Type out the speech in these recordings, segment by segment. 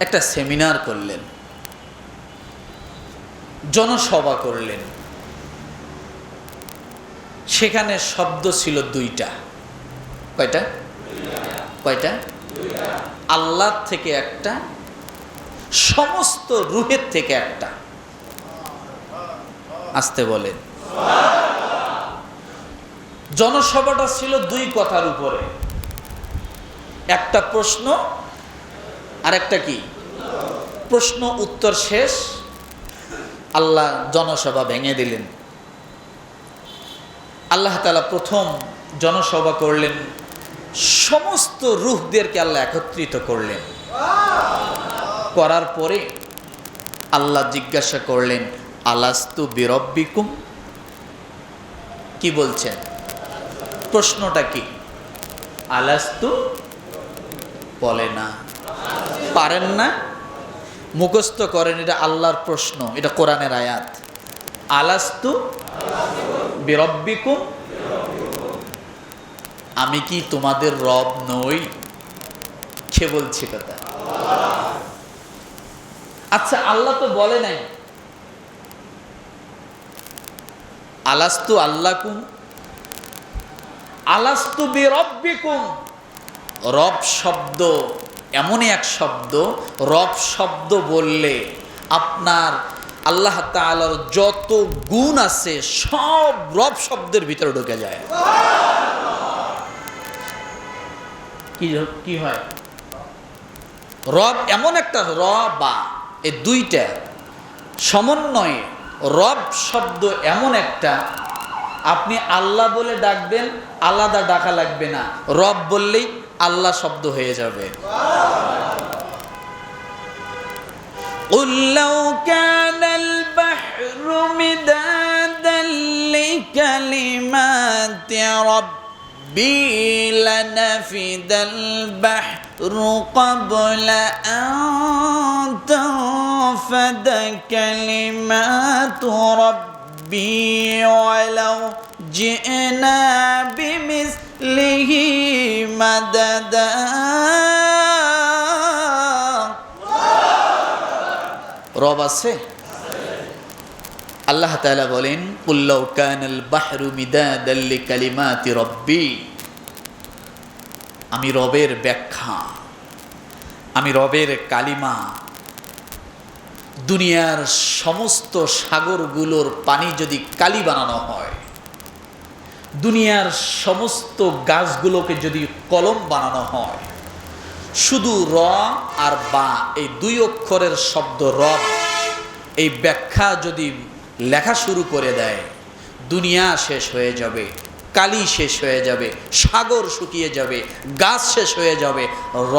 একটা সেমিনার করলেন, জনসভা করলেন। সেখানে শব্দ ছিল দুইটা। কয়টা? কয়টা? আল্লাহ থেকে একটা, সমস্ত রুহের থেকে একটা। আসতে বলেন। জনসভাটা ছিল দুই কথার উপরে। একটা প্রশ্ন আর একটা কি? প্রশ্ন, উত্তর শেষ। আল্লাহ জনসভা ভেঙে দিলেন। আল্লাহ তালা প্রথম জনসভা করলেন, সমস্ত রুহদেরকে আল্লাহ একত্রিত করলেন। করার পরে আল্লাহ জিজ্ঞাসা করলেন, আলাস্তু বিরব্বিকুম? কি বলছেন? প্রশ্নটা কি? আলাস্তু বলে না। পারেন না, মুখস্থ করেন, এটা আল্লাহর প্রশ্ন, এটা কোরআনের আয়াত। আলাস্তু বিরব্বিকুম, আমি কি তোমাদের রব নই? কে বলছি কথা। আচ্ছা আল্লাহ তো বলে নাই। আলাস্তু আল্লাকুম, আলাস্তু বিরব্বিকুম, রব শব্দ এমনই এক শব্দ, রব শব্দ বললে আপনার আল্লাহ তাআলার যত গুণ আছে সব রব শব্দের ভিতরে ঢুকে যায়। কি কি হয়? রব এমন একটা র বা এই দুইটা। সমন্বয়ে রব শব্দ এমন একটা, আপনি আল্লাহ বলে ডাকবেন, আলাদা ডাকা লাগবে না। রব বললেই আল্লাহ শব্দ হয়ে যাবে قل لو كان البحر مدادا لكلمات ربي لنفد البحر قبل أن تنفد كلمات ربي ولو جئنا بمثله مددا রব আছে আল্লাহ তাআলা বলেন কুল্লাউ কানাল বাহরু মিদাদাল্লি কালিমাতি রব্বি আমি রবের ব্যাখ্যা আমি রবের কালিমা দুনিয়ার সমস্ত সাগরগুলোর পানি যদি কালি বানানো হয় দুনিয়ার সমস্ত গাছগুলোকে যদি কলম বানানো হয় শুধু র আর বা এই দুই অক্ষরের শব্দ রব এই ব্যাখ্যা যদি লেখা শুরু করে দেয় দুনিয়া শেষ হয়ে যাবে কালি শেষ হয়ে যাবে সাগর শুকিয়ে যাবে গাছ শেষ হয়ে যাবে র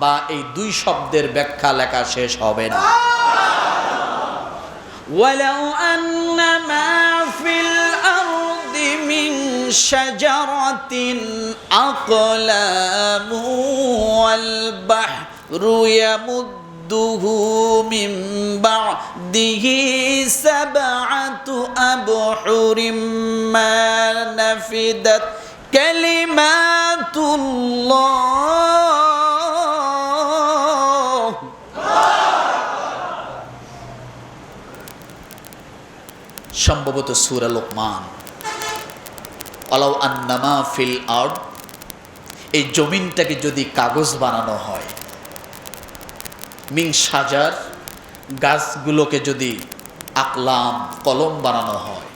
বা এই দুই শব্দের ব্যাখ্যা লেখা শেষ হবে না ولو أن ما في الأرض من شجرة أقلام والبحر يمده من بعده سبعة أبحر ما نفدت كلمات الله সম্ভবত সুরা লোকমান আলাউ আন্নামা ফিল আউট এই জমিনটাকে যদি কাগজ বানানো হয়, মিং সাজার গাছগুলোকে যদি আকলাম, কলম বানানো হয়,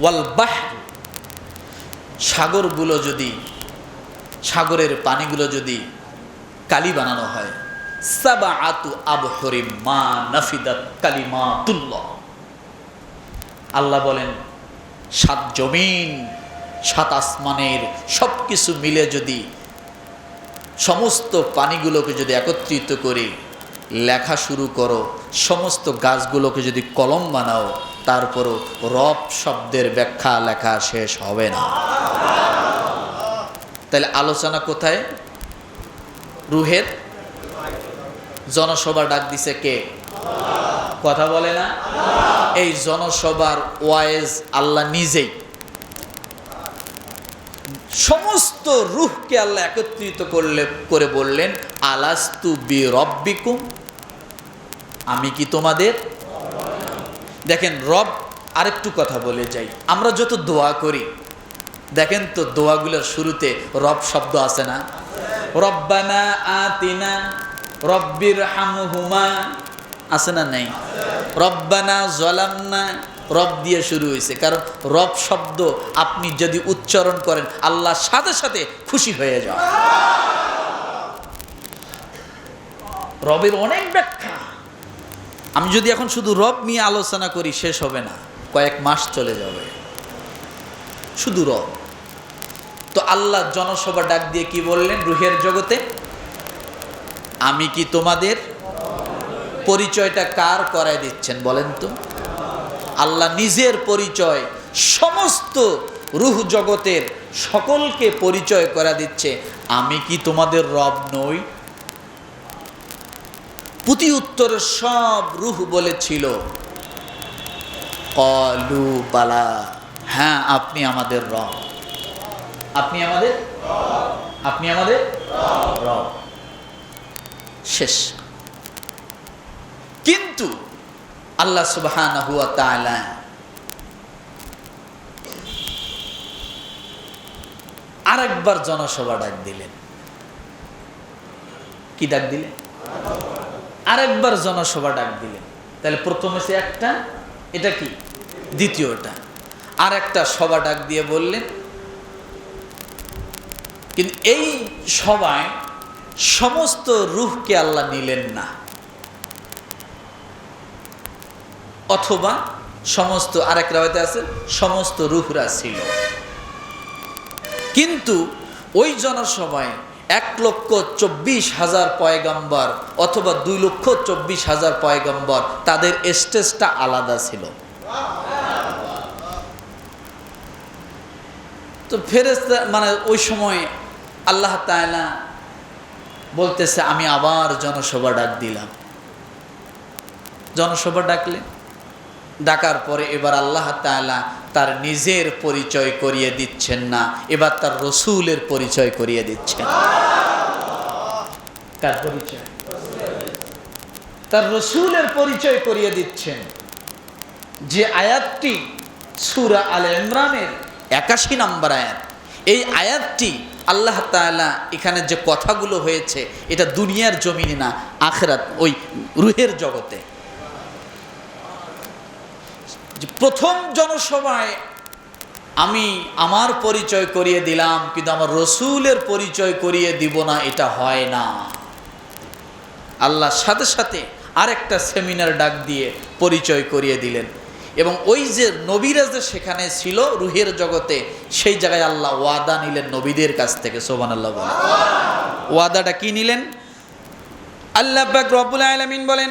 ওয়াল বাহ সাগরগুলো যদি, সাগরের পানিগুলো যদি কালি বানানো হয় সাবা আতু আবহরিম মা নাফিদাত কালিমা তুল্লাহ আল্লাহ বলেন, সাত জমিন সাত আসমানের সব কিছু মিলে যদি সমস্ত পানিগুলোকে যদি একত্রিত করে লেখা শুরু করো, সমস্ত গাছগুলোকে যদি কলম বানাও, তারপরও রব শব্দের ব্যাখ্যা লেখা শেষ হবে না। তাহলে আলোচনা কোথায়? রুহের? জনসভা ডাক দিছে কে? কথা বলে না? এই জনসভার ওয়াইজ আল্লাহ নিজেই সমস্ত রুহকে আল্লাহ একত্রিত করলে, করে বললেন, আলাস্তু বি রব্বিকুম আমি কি তোমাদের? দেখেন, রব আরেকটু কথা বলে যাই। আমরা যত দোয়া করি, দেখেন তো দোয়াগুলোর শুরুতে রব শব্দ আছে না? রব্বানা আতিনা রব্বির হামহুমা আছে না নেই? রব্বানা জলামনা রব দিয়ে শুরু হয়েছে। কারণ রব শব্দ আপনি যদি উচ্চারণ করেন আল্লাহর সাথে সাথে খুশি হয়ে যান। রবের অনেক ব্যাখ্যা। আমি যদি এখন শুধু রব নিয়ে আলোচনা করি, শেষ হবে না। কয়েক মাস চলে যাবে। শুধু রব। তো আল্লাহ জনসভা ডাক দিয়ে কি বললেন রুহের জগতে? আমি কি তোমাদের পরিচয়টা কার করায় দিচ্ছেন বলেন তো? আল্লাহ নিজের পরিচয়, সমস্ত রুহ জগতের সকলকে পরিচয় করা দিচ্ছে। আমি কি তোমাদের রব নই? পুতি উত্তরে সব রুহ বলেছিল। কলু, বালা হ্যাঁ আপনি আমাদের রব। আপনি আমাদের? আপনি আমাদের? রব। শেষ। কিন্তু আল্লাহ সুবহান আরেকবার জনসভা ডাক দিলেন। কি ডাক দিলেন? আরেকবার জনসভা ডাক দিলেন। তাহলে প্রথমে সে একটা, এটা কি? দ্বিতীয়টা। আর একটা সভা ডাক দিয়ে বললেন, কিন্তু এই সভায় সমস্ত রুহকে আল্লাহ নিলেন না। অথবা সমস্ত, আরেক রাওয়াতে আছে, সমস্ত রুহরা ছিল। কিন্তু ওই জনসভায় এক লক্ষ চব্বিশ হাজার পয়গম্বর অথবা দুই লক্ষ চব্বিশ হাজার পয়গম্বর, তাদের স্টেজটা আলাদা ছিল। তো ফেরেস্তা মানে ওই সময় আল্লাহ তাআলা বলতেছে, আমি আবার জনসভা ডাক দিলাম। জনসভা ডাকলে ডাকার পরে এবার আল্লাহ তাআলা তার নিজের পরিচয় করিয়ে দিচ্ছেন না, এবার তার রসুলের পরিচয় করিয়ে দিচ্ছেন। তার পরিচয়। তার রসুলের পরিচয় করিয়ে দিচ্ছেন। যে আয়াতটি সুরা আল ইমরানের একাশি নম্বর আয়াত, এই আয়াতটি আল্লাহ তাআলা এখানে যে কথাগুলো হয়েছে, এটা দুনিয়ার জমিনে না, আখরাত, ওই রুহের জগতে। যে প্রথম জনসভায় আমি আমার পরিচয় করিয়ে দিলাম, কিন্তু আমার রসুলের পরিচয় করিয়ে দিব না, এটা হয় না। আল্লাহর সাথে সাথে আরেকটা সেমিনার ডাক দিয়ে পরিচয় করিয়ে দিলেন। এবং ওই যে নবীরা যে সেখানে ছিল, রুহের জগতে, সেই জায়গায় আল্লাহ ওয়াদা নিলেন নবীদের কাছ থেকে সোবান আল্লাহ ওয়াদাটা কি নিলেন? আল্লাহ পাক রব্বুল আলামিন বলেন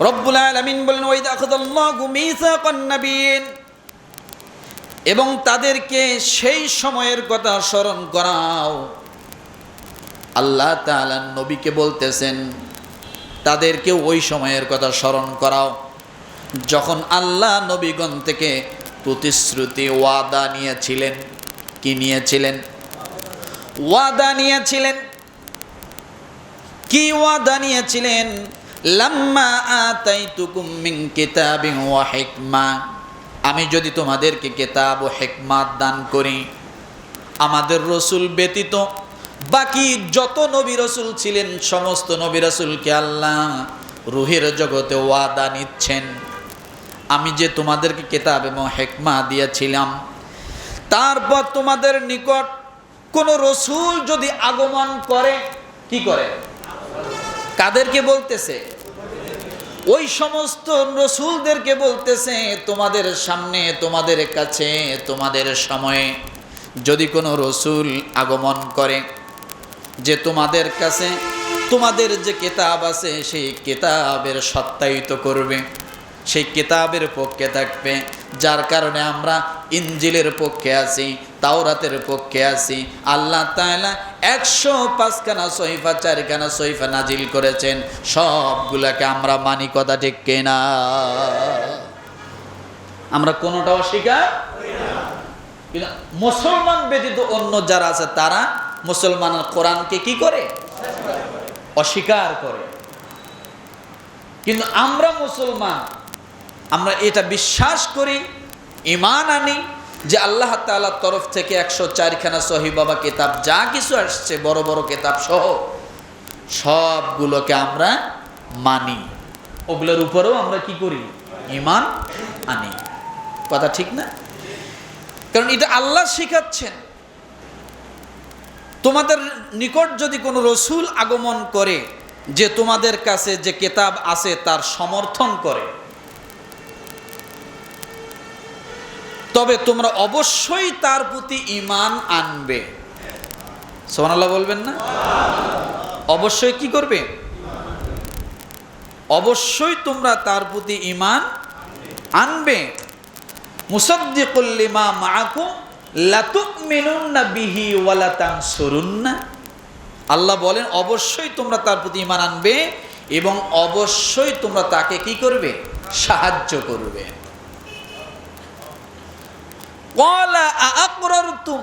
রব্বুল আলামিন বলেন মিসাকান এবং তাদেরকে সেই সময়ের কথা স্মরণ করাও। আল্লাহ তাআলা নবীকে বলতেছেন, তাদেরকে ওই সময়ের কথা স্মরণ করাও। যখন আল্লাহ নবীগণ থেকে প্রতিশ্রুতি ওয়াদা নিয়েছিলেন, কি নিয়েছিলেন? ওয়াদা নিয়েছিলেন। কি ওয়াদা নিয়েছিলেন? লাম্মা আতাইতুকুম মিন কিতাবিন ওয়া হিকমা। আমি যদি তোমাদেরকে কিতাব ও হিকমাত দান করি, আমাদের রসুল ব্যতীত বাকি যত নবী রসুল ছিলেন, সমস্ত নবী রসুলকে আল্লাহ রুহের জগতে ওয়াদা নিচ্ছেন। আমি যে তোমাদেরকে কেতাব এবং হেকমা দিয়েছিলাম, তারপর তোমাদের নিকট কোনো রসুল যদি আগমন করে, কি করে? কাদেরকে বলতেছে? ওই সমস্ত রসুলদেরকে বলতেছে, তোমাদের সামনে, তোমাদের কাছে, তোমাদের সময়ে যদি কোনো রসুল আগমন করে যে তোমাদের কাছে, তোমাদের যে কেতাব আছে, সেই কেতাবের সত্যায়িত করবে। সেই কেতাবের পক্ষে থাকবে, যার কারণে আমরা ইঞ্জিলের পক্ষে আছি, তাওরাতের পক্ষে আছি। আল্লাহ তাআলা একশো পাঁচখানা সহিফা, চারখানা সহিফা নাজিল করেছেন, সবগুলাকে আমরা মানি কথা ঠিক কিনা? আমরা কোনোটা অস্বীকার? মুসলমান ব্যতীত অন্য যারা আছে, তারা মুসলমান কোরআনকে কি করে? অস্বীকার করে। কিন্তু আমরা মুসলমান আমরা এটা বিশ্বাস করি ইমান আনি যে আল্লাহ তাআলার তরফ থেকে একশো চারখানা সহি বাবা কেতাব যা কিছু আসছে, বড় বড় কেতাব সহ, সবগুলোকে আমরা মানি। ওগুলোর উপরেও আমরা কি করি? ইমান আনি। কথা ঠিক না? কারণ এটা আল্লাহ শিখাচ্ছেন। তোমাদের নিকট যদি কোনো রসুল আগমন করে যে তোমাদের কাছে যে কেতাব আছে তার সমর্থন করে তবে তোমরা অবশ্যই তার প্রতি ইমান আনবে। সোমানাল্লাহ বলবেন না? অবশ্যই কি করবে? অবশ্যই তোমরা তার প্রতি ইমান আনবে। মুসাদ্দিকুল্লিমা তানসুরুন্না আল্লাহ বলেন, অবশ্যই তোমরা তার প্রতি ইমান আনবে এবং অবশ্যই তোমরা তাকে কি করবে? সাহায্য করবে। ক্বালা আআকরারতুম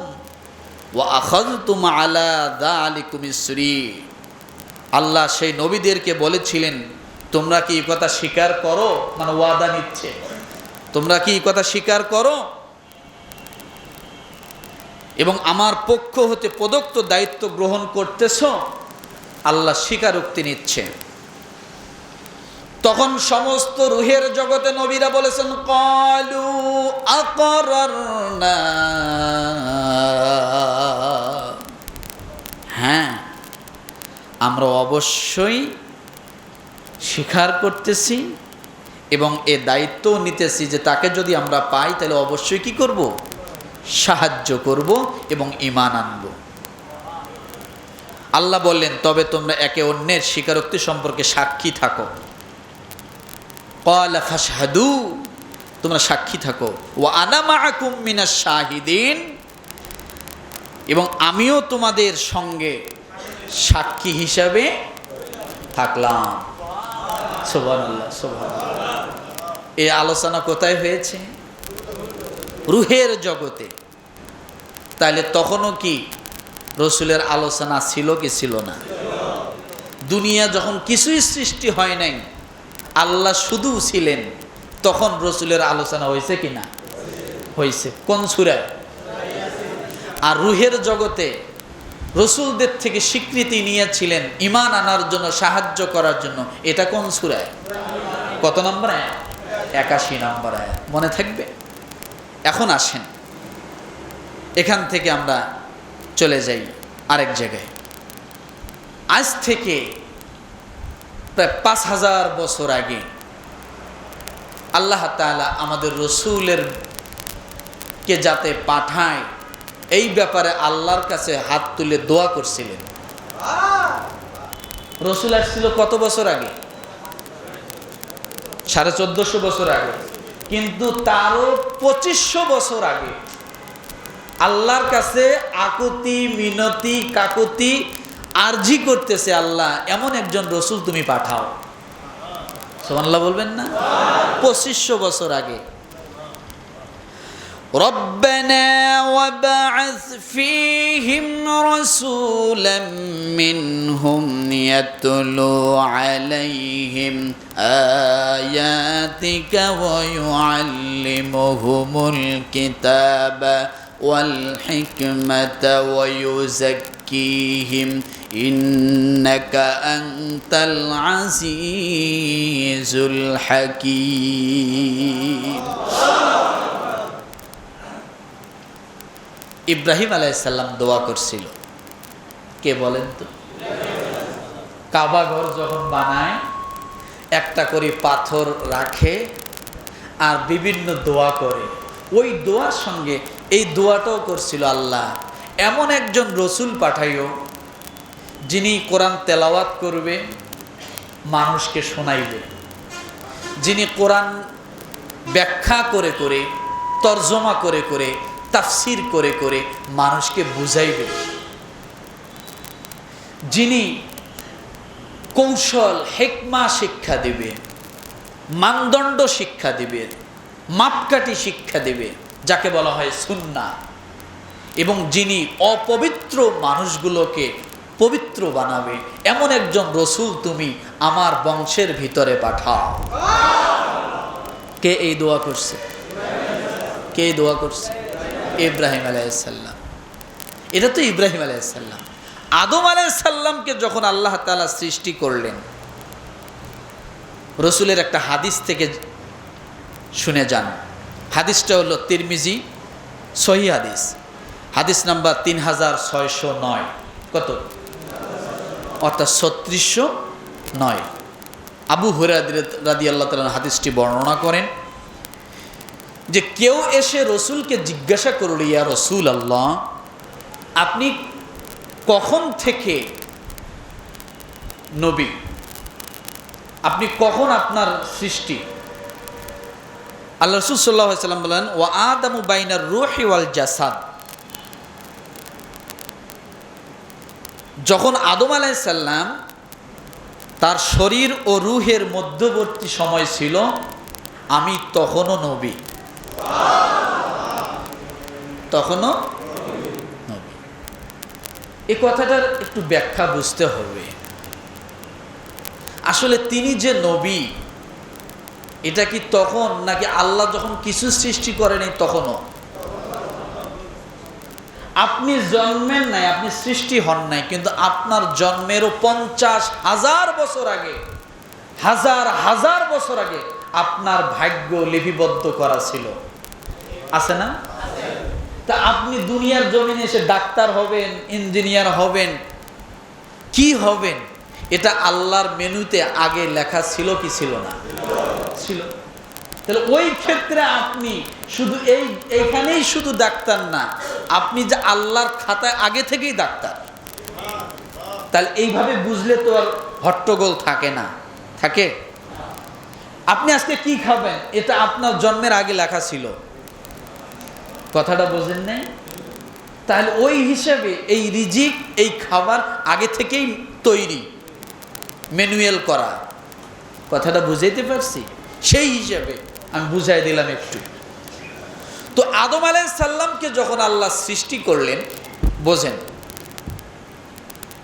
ওয়া আখাযতুম আলা যালিকুম ইসরি আল্লাহ সেই নবীদেরকে বলেছিলেন, তোমরা কি এই কথা স্বীকার করো? মানে ওয়াদা নিচ্ছে। তোমরা কি কথা স্বীকার করো? এবং আমার পক্ষ হতে প্রদত্ত দায়িত্ব গ্রহণ করতেছ, আল্লাহ স্বীকারোক্তি নিচ্ছে। তখন সমস্ত রুহের জগতে নবীরা বলেছেন, কলু আকরারনা। হ্যাঁ আমরা অবশ্যই স্বীকার করতেছি এবং এ দায়িত্বও নিতেছি যে তাকে যদি আমরা পাই, তাহলে অবশ্যই কি করব? সাহায্য করব এবং ইমান আনব। আল্লাহ বললেন, তবে তোমরা একে অন্যের স্বীকারোক্তি সম্পর্কে সাক্ষী থাকো। কলা ফাসাদু তোমরা সাক্ষী থাকো। ও আনামাকুম মিনাস শাহিদিন এবং আমিও তোমাদের সঙ্গে সাক্ষী হিসাবে থাকলাম। সোভান আল্লাহ এই আলোচনা কোথায় হয়েছে? রুহের জগতে। তাহলে তখনও কি রসুলের আলোচনা ছিল কি ছিল না? দুনিয়া যখন কিছুই সৃষ্টি হয় নাই আল্লাহ শুধু ছিলেন, তখন রসুলের আলোচনা হয়েছে কি না হয়েছে। কোন সুরায়? আর রুহের জগতে রসুলদের থেকে স্বীকৃতি নিয়েছিলেন ইমান আনার জন্য, সাহায্য করার জন্য। এটা কোন সুরায়? কত নম্বর একাশি নম্বর আয় মনে থাকবে? এখন আসেন। এখান থেকে আমরা চলে যাই আরেক জায়গায়। আজ থেকে প্রায় পাঁচ হাজার বছর আগে আল্লাহ তাআলা আমাদের রসুলের কে যাতে পাঠায়, এই ব্যাপারে আল্লাহর কাছে হাত তুলে দোয়া করছিলেন। রসুল আসছিল কত বছর আগে? সাড়ে চোদ্দশো বছর আগে। কিন্তু তারও পঁচিশশো বছর আগে আল্লাহর কাছে আকুতি, মিনতি, কাকুতি আরজি করতেছে আল্লাহ এমন একজন রসুল তুমি পাঠাও সোমান্লাহ বলবেন না পঁচিশশো বছর আগে ربنا وبعث فيهم رسولا منهم يتلو عليهم آياتك ويعلمهم الكتاب والحكمة ويزكيهم إنك أنت العزيز الحكيم ইব্রাহিম আলাইসাল্লাম দোয়া করছিল কে বলেন তো কাবা ঘর যখন বানায় একটা করে পাথর রাখে আর বিভিন্ন দোয়া করে ওই দোয়ার সঙ্গে এই দোয়াটাও করছিল আল্লাহ এমন একজন রসুল পাঠাইও, যিনি কোরআন তেলাওয়াত করবে, মানুষকে শোনাইবে। যিনি কোরআন ব্যাখ্যা করে করে, তর্জমা করে করে, তাফসির করে করে মানুষকে বুঝাইবে। যিনি কৌশল, হেকমা শিক্ষা দেবে, মানদণ্ড শিক্ষা দেবে, মাপকাঠি শিক্ষা দেবে, যাকে বলা হয় সুন্না এবং যিনি অপবিত্র মানুষগুলোকে পবিত্র বানাবে, এমন একজন রসুল তুমি আমার বংশের ভিতরে পাঠাও। কে এই দোয়া করছে? কে দোয়া করছে? ইব্রাহিম আলাইসাল্লাম এটা তো ইব্রাহিম আলাইসাল্লাম আদম আলাইসাল্লামকে যখন আল্লাহ তালা সৃষ্টি করলেন, রসুলের একটা হাদিস থেকে শুনে যান। হাদিসটা হলো তিরমিজি সহি হাদিস। হাদিস নাম্বার তিন হাজার ছয়শো নয়। কত? অর্থাৎ ছত্রিশশো নয়। আবু হুরাদ রাদি আল্লাহ তালা হাদিসটি বর্ণনা করেন যে, কেউ এসে রসুলকে জিজ্ঞাসা করল, ইয়া রসুল আল্লাহ আপনি কখন থেকে নবী? আপনি কখন আপনার সৃষ্টি? আল্লাহ রসুল সাল্লাহ সাল্লাম বলেন ও আদামু বাইনার রুহি ওয়াল জাসাদ। যখন আদম আলাইসাল্লাম তার শরীর ও রুহের মধ্যবর্তী সময় ছিল, আমি তখনও নবী। তখনও নবী। এ কথাটার একটু ব্যাখ্যা বুঝতে হবে। আসলে তিনি যে নবী, এটা কি তখন নাকি আল্লাহ যখন কিছু সৃষ্টি করেনি তখনও? আপনি জন্মেন নাই, আপনি সৃষ্টি হন নাই, কিন্তু আপনার জন্মেরও পঞ্চাশ হাজার বছর আগে, হাজার হাজার বছর আগে আপনার ভাগ্য লিপিবদ্ধ করা ছিল। আছে না? তা আপনি দুনিয়ার জমিনে এসে ডাক্তার হবেন, ইঞ্জিনিয়ার হবেন, কি হবেন? এটা আল্লাহর মেনুতে আগে লেখা ছিল কি ছিল না? ছিল। তাহলে ওই ক্ষেত্রে আপনি শুধু এই, এইখানেই শুধু ডাক্তার না, আপনি যে আল্লাহর খাতায় আগে থেকেই ডাক্তার। তাহলে এইভাবে বুঝলে তো আর হট্টগোল থাকে না। থাকে? আপনি আজকে কি খাবেন? এটা আপনার জন্মের আগে লেখা ছিল। কথাটা বোঝেন নাই? তাহলে ওই হিসাবে এই রিজিক, এই খাবার আগে থেকেই তৈরি, ম্যানুয়াল করা। কথাটা বুঝাইতে পারছি? সেই হিসাবে আমি বুঝাই দিলাম একটু। তো আদম আলাই সাল্লামকে যখন আল্লাহ সৃষ্টি করলেন, বোঝেন,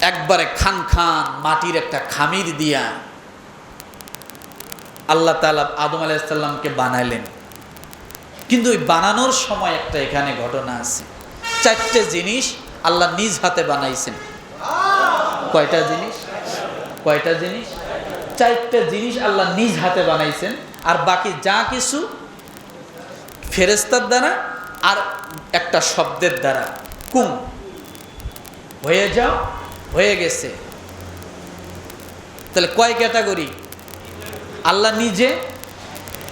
একবারে খান খান মাটির একটা খামির দিয়া আল্লাহ তালা আদম আলাইসাল্লামকে বানাইলেন। কিন্তু ওই বানানোর সময় একটা এখানে ঘটনা আছে। চারটে জিনিস আল্লাহ নিজ হাতে বানাইছেন। কয়টা জিনিস? কয়টা জিনিস? চারটা জিনিস আল্লাহ নিজ হাতে বানাইছেন। আর বাকি যা কিছু ফেরেস্তার দ্বারা আর একটা শব্দের দ্বারা। কুম। হয়ে যাও, হয়ে গেছে। তাহলে কয় ক্যাটাগরি? আল্লাহ নিজে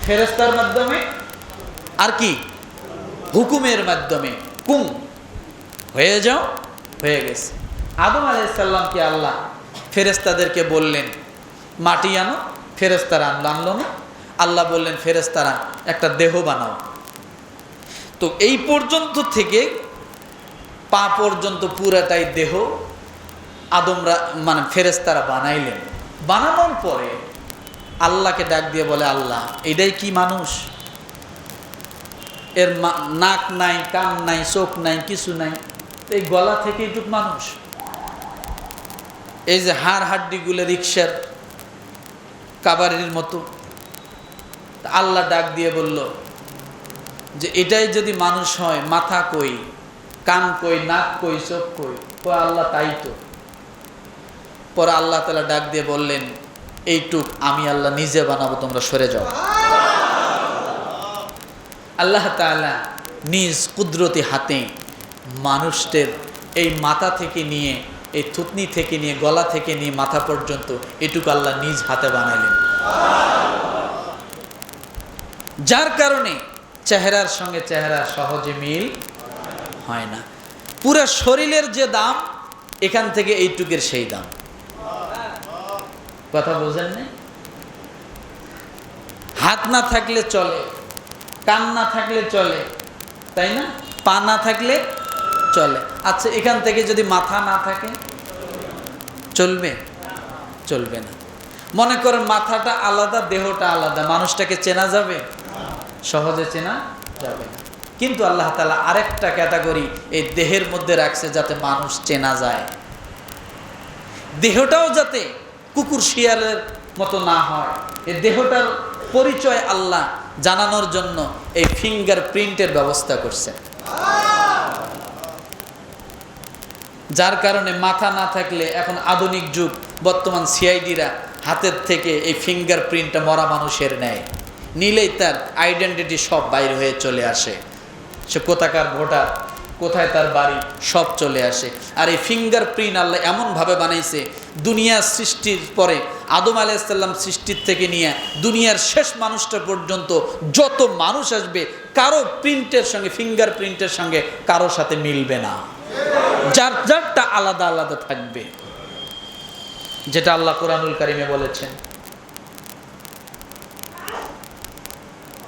ফেরেস্তার মাধ্যমে আর কি? হুকুমের মাধ্যমে। কুম। হয়ে যাও, হয়ে গেছে। আদম আলাইসাল্লামকে আল্লাহ ফেরেস্তাদেরকে বললেন, মাটি আনো ফেরেস্তারা আনলো আনলো না? আল্লাহ বললেন ফেরেস্তারা একটা দেহ বানাও। তো এই পর্যন্ত থেকে পা পর্যন্ত পুরাটাই দেহ আদমরা মানে ফেরেস্তারা বানাইলেন। বানানোর পরে আল্লাহকে ডাক দিয়ে বলে, আল্লাহ, এটাই কি মানুষ? এর নাক নাই, কান নাই, চোখ নাই, কিছু নাই এই গলা থেকে এইটুক মানুষ? এই যে হাড় হাড্ডিগুলো রিক্সার কাবারির মতো আল্লাহ ডাক দিয়ে বলল, যে এটাই যদি মানুষ হয়, মাথা কই, কান কই, নাক কই, চোখ কই কই আল্লাহ তাই তো। পরে আল্লাহ তালা ডাক দিয়ে বললেন, এইটুক আমি আল্লাহ নিজে বানাবো, তোমরা সরে যাও। আল্লাহ তাআলা নিজ কুদরতি হাতে মানুষদের এই মাথা থেকে নিয়ে, এই থুতনি থেকে নিয়ে, গলা থেকে নিয়ে মাথা পর্যন্ত এটুকু আল্লাহ নিজ হাতে বানাইলেন। যার কারণে চেহারার সঙ্গে চেহারা সহজে মিল হয় না। পুরো শরীরের যে দাম, এখান থেকে এইটুকের সেই দাম। কথা বোঝেন না হাত না থাকলে চলে, কান না থাকলে চলে, তাই না? পা না থাকলে চলে। আচ্ছা এখান থেকে যদি মাথা না থাকে, চলবে? চলবে না। মনে করেন মাথাটা আলাদা, দেহটা আলাদা। মানুষটাকে চেনা যাবে? সহজে চেনা যাবে না। কিন্তু আল্লাহ তালা আরেকটা ক্যাটাগরি এই দেহের মধ্যে রাখছে যাতে মানুষ চেনা যায়। দেহটাও যাতে কুকুর শিয়ালের মতো না হয়। এই দেহটার পরিচয় আল্লাহ জানানোর জন্য এই ফিঙ্গার প্রিন্টের ব্যবস্থা করছেন। যার কারণে মাথা না থাকলে এখন আধুনিক যুগ, বর্তমান সিআইডিরা হাতের থেকে এই ফিঙ্গার প্রিন্টটা মরা মানুষের নেয় নিলেই তার আইডেন্টিটি সব বাইরে হয়ে চলে আসে। সে কোথাকার ভোটার, কোথায় তার বাড়ি, সব চলে আসে। আর এই ফিঙ্গার প্রিন্ট আল্লাহ এমনভাবে বানাইছে, দুনিয়া সৃষ্টির পরে আদম আলাইসাল্লাম সৃষ্টির থেকে নিয়ে দুনিয়ার শেষ মানুষটা পর্যন্ত যত মানুষ আসবে, কারও প্রিন্টের সঙ্গে ফিঙ্গার প্রিন্টের সঙ্গে কারও সাথে মিলবে না। যার, যারটা আলাদা আলাদা থাকবে। যেটা আল্লাহ কোরআনুল কারিমে বলেছেন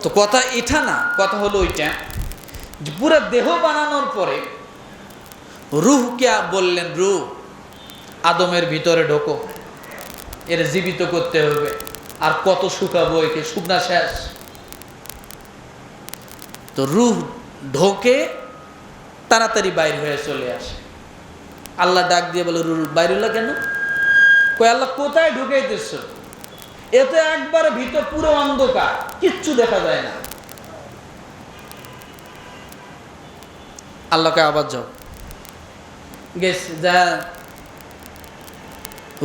তো কথা এটা না, কথা হলো ওইটা। পুরো দেহ বানানোর পরে রুহকে বললেন, রুহ, আদমের ভিতরে ঢোকো। এর জীবিত করতে হবে। আর কত শুকাবো একে? শুকনা শেষ। তো রুহ ঢোকে, তাড়াতাড়ি বাইর হয়ে চলে আসে। আল্লাহ ডাক দিয়ে বলে, রুহ, বাইর হলো কেন? কই আল্লাহ কোথায় ঢুকাইতেছ? এতে একবার ভিতর পুরো অন্ধকার, কিচ্ছু দেখা যায় না। আল্লাহকে আবার যাও। গেছে যা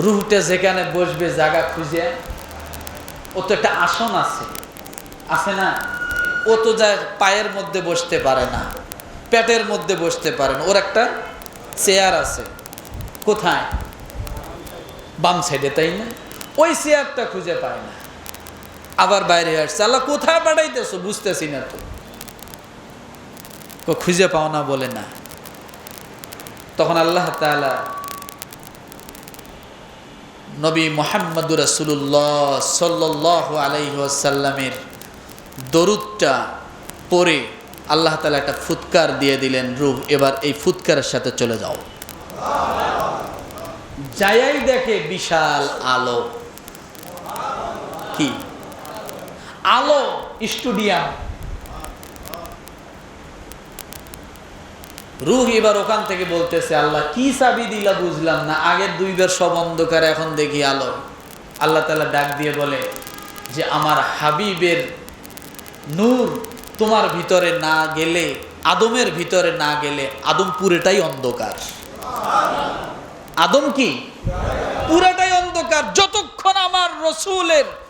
রুহটা যেখানে বসবে, জায়গা খুঁজে, ও তো একটা আসন আছে। আছে না? ও তো যা পায়ের মধ্যে বসতে পারে না, পেটের মধ্যে বসতে পারে না। ওর একটা চেয়ার আছে। কোথায়? বাম সাইডে তাই না? ওই চেয়ারটা খুঁজে পায় না। আবার বাইরে আসছে, আল্লাহ কোথায় পাঠাইতেছো? বুঝতেছি না তো। খুঁজে পাও না বলে না। তখন আল্লাহ তাআলা নবী মোহাম্মদুর রাসূলুল্লাহ সাল্লাল্লাহু আলাইহি ওয়াসাল্লামের দরুদটা পরে আল্লাহ তাআলা একটা ফুৎকার দিয়ে দিলেন, রূহ, এবার এই ফুৎকারের সাথে চলে যাও। যাই দেখে বিশাল আলো। কি? আলো স্টুডিয়াম। রুহ এবার ওখান থেকে বলতেছে, আল্লাহ, কি চাবি দিলা বুঝলাম না। আগের দুইবার সব অন্ধকার, এখন দেখি আলো। আল্লাহ তালা ডাক দিয়ে বলে যে, আমার হাবিবের নূর তোমার ভিতরে না গেলে, আদমের ভিতরে না গেলে আদম পুরেটাই অন্ধকার। আদম কি? পুরাটাই অন্ধকার। যতক্ষণ আমার রসুলের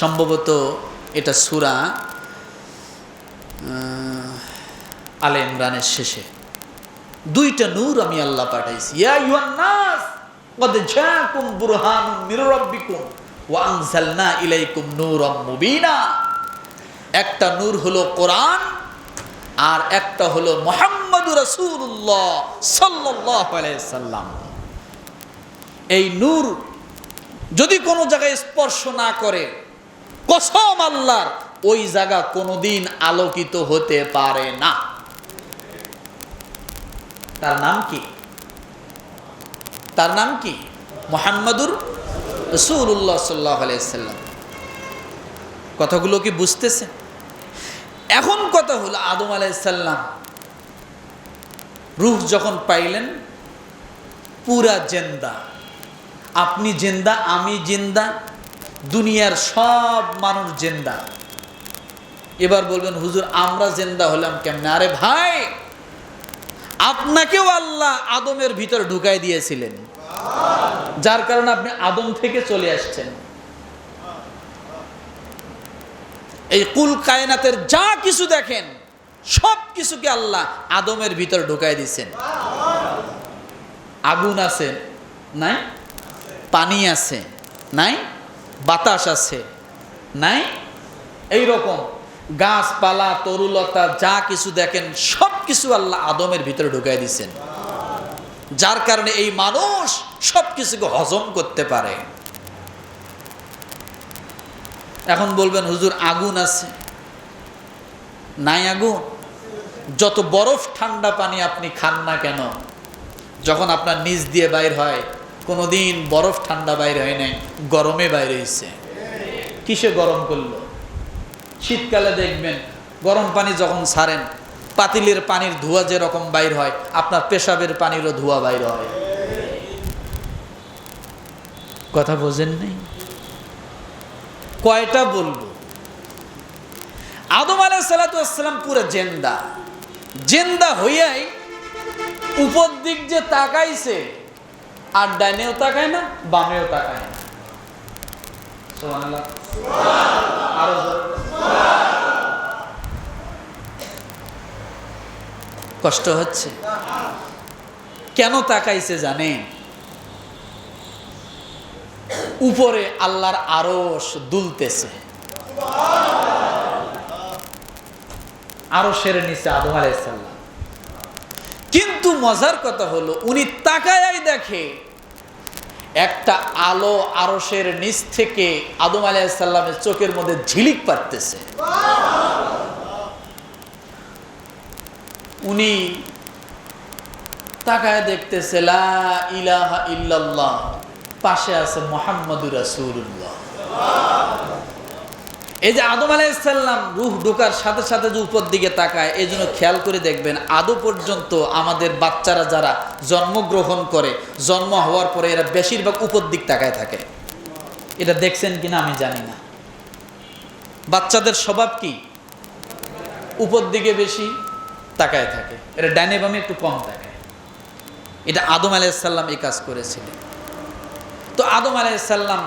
সম্ভবত এটা সুরা আলে ইমরানের শেষে দুইটা নূর আমি আল্লাহ পাঠাইছি ইয়া ইউহান নাস قد جاءكم برهان من ربكم وانزلنا اليكم نورا مبينا একটা নূর হলো কোরআন আর একটা হলো মোহাম্মদুর রাসূলুল্লাহ সাল্লাল্লাহু আলাইহি সাল্লাম এই নূর যদি কোনো জায়গায় স্পর্শ না করে কসম আল্লাহর, ওই জায়গা কোনোদিন আলোকিত হতে পারে না। তার নাম কি? তার নাম কি? মোহাম্মদুর রসুল্লাহ সাল্লাহ আলাইসাল্লাম কথাগুলো কি বুঝতেছে? এখন কথা হলো আদম আলাইসাল্লাম রুহ যখন পাইলেন, পুরা জেন্দা। আপনি জেন্দা, আমি জিন্দা দুনিয়ার সব মানুষ জেন্দা। এবার বলবেন, হুজুর, আমরা জেন্দা হলাম কেমনে? আরে ভাই, আপনাকেও আল্লাহ আদমের ভিতর ঢুকাই দিয়েছিলেন, যার কারণে আপনি আদম থেকে চলে আসছেন। এই কুল কায়নাতের যা কিছু দেখেন, সব কিছুকে আল্লাহ আদমের ভিতর ঢুকাই দিচ্ছেন আগুন আছে? নাই? পানি আছে? নাই? বাতাস আছে। নাই? এই রকম গাছপালা, তরুলতা, যা কিছু দেখেন সব কিছু আল্লাহ আদমের ভিতরে ঢুকাই দিচ্ছেন যার কারণে এই মানুষ সব কিছুকে হজম করতে পারে। এখন বলবেন, হুজুর, আগুন আছে? নাই আগুন। যত বরফ ঠান্ডা পানি আপনি খান না কেন, যখন আপনার নিচ দিয়ে বাইর হয় কোনোদিন বরফ ঠান্ডা বাইর হয় নাই, গরমে বাইরে হয়েছে কিসে গরম করল? শীতকালে দেখবেন, গরম পানি যখন ছাড়েন, পাতিলের পানির ধোঁয়া যেরকম বাইর হয়, আপনার পেশাবের পানিরও ধোঁয়া বাইর হয়। কথা বোঝেন নেই? কয়টা বলব? আদম আলাহ সালাতাম পুরো জেন্দা। জেন্দা হইয়াই উপর দিক যে তাকাইছে আর ডাইনেও তাকায় না, বামেও তাকায় না। কষ্ট হচ্ছে। কেন তাকাইছে জানে উপরে আল্লাহর আরস দুলতেছে। আরও সেরে নিছে আদম আলাইসাল্লাম মজার কথা হলো, উনি তাকায়াই দেখে একটা আলো আরসের নিচ থেকে আদম আলাইসাল্লামের চোখের মধ্যে ঝিলিক পারতেছে উনি তাকায় দেখতেছে, লা ইলাহা পাশে আছে মোহাম্মদুর রাসূলুল্লাহ। এই যে আদম আলাইসাল্লাম রুহ ঢোকার সাথে সাথে যে উপর দিকে তাকায়, এই জন্য খেয়াল করে দেখবেন আদৌ পর্যন্ত আমাদের বাচ্চারা যারা জন্মগ্রহণ করে, জন্ম হওয়ার পরে এরা বেশিরভাগ উপর দিক তাকায় থাকে। এটা দেখছেন কিনা আমি জানি না। বাচ্চাদের স্বভাব কি? উপর দিকে বেশি তাকায় থাকে। এটা ডাইনে বামে একটু কম তাকায়। এটা আদম আলাইসাল্লাম এই কাজ করেছিলেন। তো আদম আলাইসাল্লাম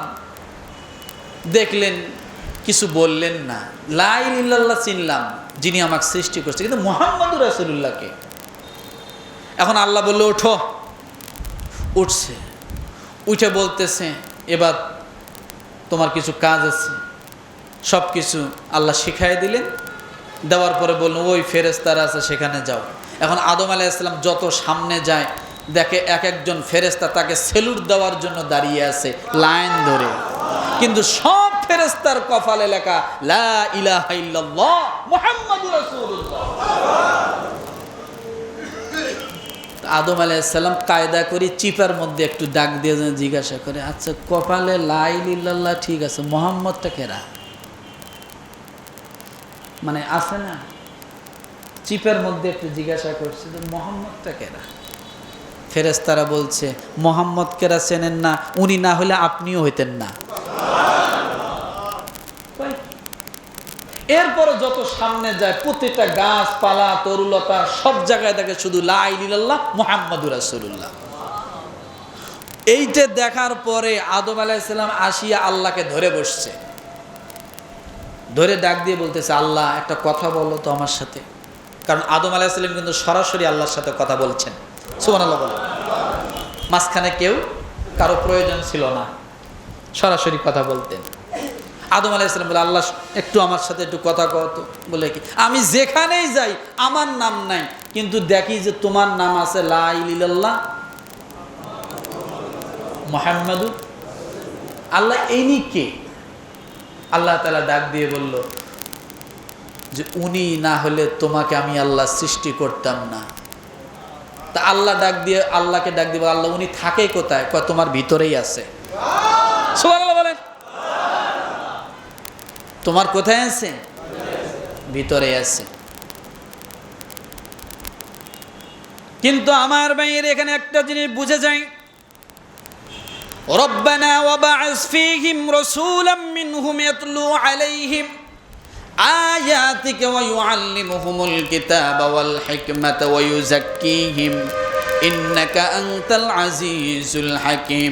দেখলেন কিছু বললেন না। লাইল ইল্লাল্লাহ চিনলাম, যিনি আমাকে সৃষ্টি করছে, কিন্তু মোহাম্মদুর রাসুল্লাহকে এখন আল্লাহ বলল, ওঠো। উঠছে। উঠে বলতেছে, এবার তোমার কিছু কাজ আছে। সব কিছু আল্লাহ শিখাই দিলেন। দেওয়ার পরে বললেন ওই ফেরেস্তারা আছে, সেখানে যাও। এখন আদম আলাইসাল্লাম যত সামনে যায়, দেখে এক একজন ফেরেস্তা তাকে সেলুট দেওয়ার জন্য দাঁড়িয়ে আছে, লাইন ধরে। কিন্তু সব ফেরেস্তার কপালে লেখা, লা ইলাহা ইল্লাল্লাহ মুহাম্মাদুর রাসূলুল্লাহ। আদম আলাইসাল্লাম কায়দা করে চিপার মধ্যে একটু ডাক দিয়ে জিজ্ঞাসা করে আচ্ছা কপালে লাইল ইল্লাল্লাহ ঠিক আছে, মোহাম্মদটা কেরা? মানে আছে না? চিপের মধ্যে একটু জিজ্ঞাসা করছে যে, মোহাম্মদটা কেরা? ফেরেস্তারা বলছে, মোহাম্মদ কেরা চেনেন না, উনি না হলে আপনিও হইতেন না। এরপরে যত সামনে যায় প্রত্যেকটা গাছপালা তরুলতা, সব জায়গায় দেখে শুধু লাইলিল্লাহ মোহাম্মদুর রাসূলুল্লাহ। এইটা দেখার পরে আদম আলাইসাল্লাম আসিয়া আল্লাহকে ধরে বসছে। ধরে ডাক দিয়ে বলতেছে, আল্লাহ, একটা কথা বলো তো আমার সাথে। কারণ আদম আলাইসাল্লাম কিন্তু সরাসরি আল্লাহর সাথে কথা বলছেন। সুমান আল্লাহ বলে মাঝখানে কেউ, কারও প্রয়োজন ছিল না, সরাসরি কথা বলতেন। আদম আলাইসালাম বলে, আল্লাহ, একটু আমার সাথে একটু কথা কত বলে কি, আমি যেখানেই যাই, আমার নাম নাই, কিন্তু দেখি যে তোমার নাম আছে লাইলিল্লাহ মোহাম্মদু আল্লাহ। এইনি কে? আল্লাহ তালা ডাক দিয়ে বলল যে, উনি না হলে তোমাকে আমি আল্লাহ সৃষ্টি করতাম না। তা আল্লাহ ডাক দিয়ে, আল্লাহকে ডাক দিব আল্লাহ, উনি থাকে কোথায়? তোমার ভিতরেই আছে। তোমার কোথায় আছে ভিতরে আছে কিন্তু আমার ভাইয়ের এখানে একটা জিনিস বুঝে যায় ربنا وبعث فيهم رسولا منهم يتلو عليهم آياتك ويعلمهم الكتاب والحكمة ويزكيهم إنك أنت العزيز الحكيم